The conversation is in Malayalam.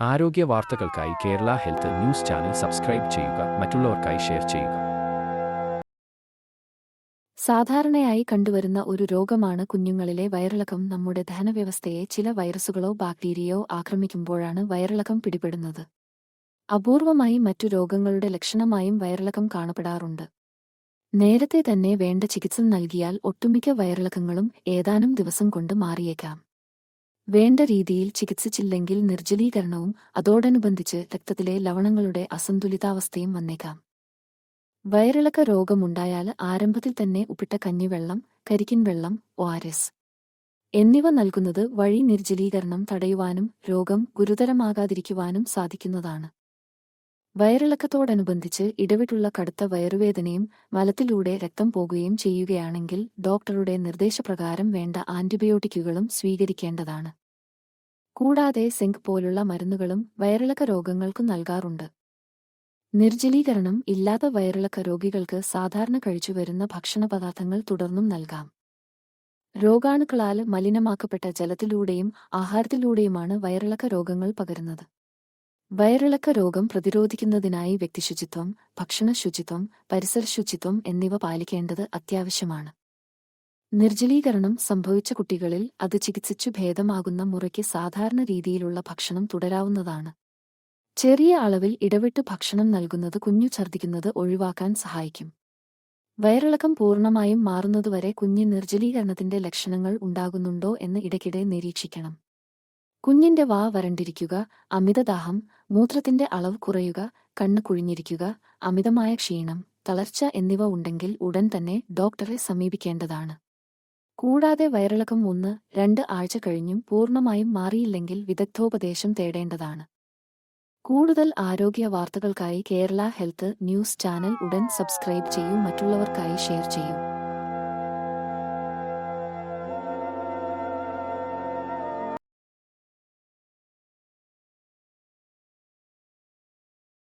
ആരോഗ്യ വാർത്തകൾക്കായി Kerala health news channel subscribe ചെയ്യുക മറ്റുള്ളവർക്കായി ഷെയർ ചെയ്യുക. സാധാരണയായി കണ്ടുവരുന്ന ഒരു രോഗമാണ് കുഞ്ഞുങ്ങളിലെ വയറിളക്കം. നമ്മുടെ ദഹനവ്യവസ്ഥയെ ചില വൈറസുകളോ ബാക്ടീരിയയോ ആക്രമിക്കുമ്പോഴാണ് വയറിളക്കം പിടിപെടുന്നത്. അപൂർവമായി മറ്റു രോഗങ്ങളുടെ ലക്ഷണമായും വയറിളക്കം കാണപ്പെടാറുണ്ട്. നേരത്തെ തന്നെ വേണ്ട ചികിത്സ നൽകിയാൽ ഒട്ടുമിക്ക വയറിളക്കങ്ങളും ഏതാനും ദിവസം കൊണ്ട് മാറിയേക്കാം. വേണ്ട രീതിയിൽ ചികിത്സിച്ചില്ലെങ്കിൽ നിർജലീകരണവും അതോടനുബന്ധിച്ച് രക്തത്തിലെ ലവണങ്ങളുടെ അസന്തുലിതാവസ്ഥയും വന്നേക്കാം. വയറിളക്ക രോഗമുണ്ടായാൽ ആരംഭത്തിൽ തന്നെ ഉപ്പിട്ട കഞ്ഞിവെള്ളം കരിക്കിൻ വെള്ളം ഒ ആർ എസ് എന്നിവ നൽകുന്നത് വഴി നിർജലീകരണം തടയുവാനും രോഗം ഗുരുതരമാകാതിരിക്കുവാനും സാധിക്കുന്നതാണ്. വയറിളക്കത്തോടനുബന്ധിച്ച് ഇടവിട്ടുള്ള കടുത്ത വയറുവേദനയും മലത്തിലൂടെ രക്തം പോകുകയും ചെയ്യുകയാണെങ്കിൽ ഡോക്ടറുടെ നിർദ്ദേശപ്രകാരം വേണ്ട ആന്റിബയോട്ടിക്കുകളും സ്വീകരിക്കേണ്ടതാണ്. കൂടാതെ സിങ്ക് പോലുള്ള മരുന്നുകളും വയറിളക്ക രോഗങ്ങൾക്കു നൽകാറുണ്ട്. നിർജലീകരണം ഇല്ലാത്ത വയറിളക്ക രോഗികൾക്ക് സാധാരണ കഴിച്ചു കഴിച്ചുവരുന്ന ഭക്ഷണപദാർത്ഥങ്ങൾ തുടർന്നും നൽകാം. രോഗാണുക്കളാൽ മലിനമാക്കപ്പെട്ട ജലത്തിലൂടെയും ആഹാരത്തിലൂടെയുമാണ് വയറിളക്ക രോഗങ്ങൾ പകരുന്നത്. വയറിളക്ക രോഗം പ്രതിരോധിക്കുന്നതിനായി വ്യക്തിശുചിത്വം ഭക്ഷണ ശുചിത്വം പരിസര ശുചിത്വം എന്നിവ പാലിക്കേണ്ടത് അത്യാവശ്യമാണ്. നിർജലീകരണം സംഭവിച്ച കുട്ടികളിൽ അത് ചികിത്സിച്ചു ഭേദമാകുന്ന മുറയ്ക്ക് സാധാരണ രീതിയിലുള്ള ഭക്ഷണം തുടരാവുന്നതാണ്. ചെറിയ അളവിൽ ഇടവിട്ട് ഭക്ഷണം നൽകുന്നത് കുഞ്ഞു ഛർദ്ദിക്കുന്നത് ഒഴിവാക്കാൻ സഹായിക്കും. വയറിളക്കം പൂർണമായും മാറുന്നതുവരെ കുഞ്ഞ് നിർജലീകരണത്തിന്റെ ലക്ഷണങ്ങൾ ഉണ്ടാകുന്നുണ്ടോ എന്ന് ഇടയ്ക്കിടെ നിരീക്ഷിക്കണം. കുഞ്ഞിന്റെ വാ വരണ്ടിരിക്കുക അമിതദാഹം മൂത്രത്തിന്റെ അളവ് കുറയുക കണ്ണ് കുഴിഞ്ഞിരിക്കുക അമിതമായ ക്ഷീണം തളർച്ച എന്നിവ ഉണ്ടെങ്കിൽ ഉടൻ തന്നെ ഡോക്ടറെ സമീപിക്കേണ്ടതാണ്. കൂടാതെ വയറിളക്കം ഒന്ന് രണ്ട് ആഴ്ച കഴിഞ്ഞും പൂർണമായും മാറിയില്ലെങ്കിൽ വിദഗ്ധോപദേശം തേടേണ്ടതാണ്. കൂടുതൽ ആരോഗ്യ വാർത്തകൾക്കായി കേരള ഹെൽത്ത് ന്യൂസ് ചാനൽ ഉടൻ സബ്സ്ക്രൈബ് ചെയ്യൂ മറ്റുള്ളവർക്കായി ഷെയർ ചെയ്യൂ.